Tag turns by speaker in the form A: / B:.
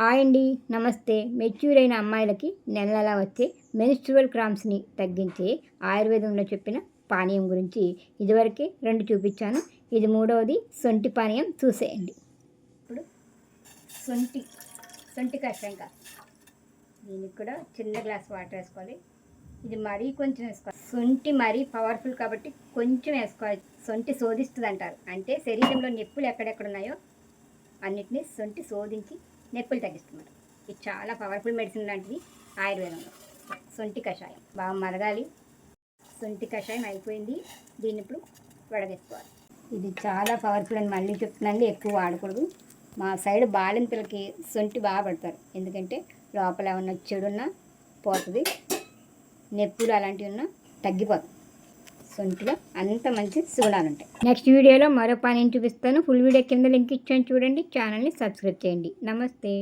A: Hi అండి నమస్తే. Mature అయిన అమ్మాయిలకి నెల నెలా వచ్చే మెన్స్ట్రువల్ క్రామ్స్ని తగ్గించే ఆయుర్వేదంలో చెప్పిన పానీయం గురించి ఇదివరకే రెండు చూపించాను. ఇది మూడవది సొంటి పానీయం చూసేయండి. ఇప్పుడు సొంటి సొంటి కషాయం కాదు. దీనికి కూడా చిన్న గ్లాస్ వాటర్ వేసుకోవాలి. ఇది మరీ కొంచెం వేసుకోవాలి. సొంటి మరీ పవర్ఫుల్ కాబట్టి కొంచెం వేసుకోవాలి. సొంటి శోధిస్తుంది అంటారు. అంటే శరీరంలో నొప్పులు ఎక్కడెక్కడ ఉన్నాయో అన్నిటినీ సొంటి శోధించి నొప్పులు తగ్గిస్తున్నారు. ఇది చాలా పవర్ఫుల్ మెడిసిన్ లాంటిది ఆయుర్వేదంలో. సొంటి కషాయం. బాగా మరగాలి. సొంటి కషాయం అయిపోయింది. దీన్ని ఇప్పుడు వడగేసుకోవాలి ఇది చాలా పవర్ఫుల్ అని మళ్ళీ చెప్తున్నాను ఎక్కువ వాడకూడదు. మా సైడ్ బాలింతలకి సొంటి బాగా పడతారు. ఎందుకంటే లోపల ఏమన్నా చెడున్నా పోతుంది నొప్పులు అలాంటివి ఉన్నా తగ్గిపోతుంది సొంటిలో అంత మంచి సుగుణాలు ఉంటాయి. నెక్స్ట్ వీడియోలో మరో పని చూపిస్తాను. ఫుల్ వీడియో కింద లింక్ ఇచ్చాను. చూడండి. ఛానల్ని సబ్స్క్రైబ్ చేయండి. నమస్తే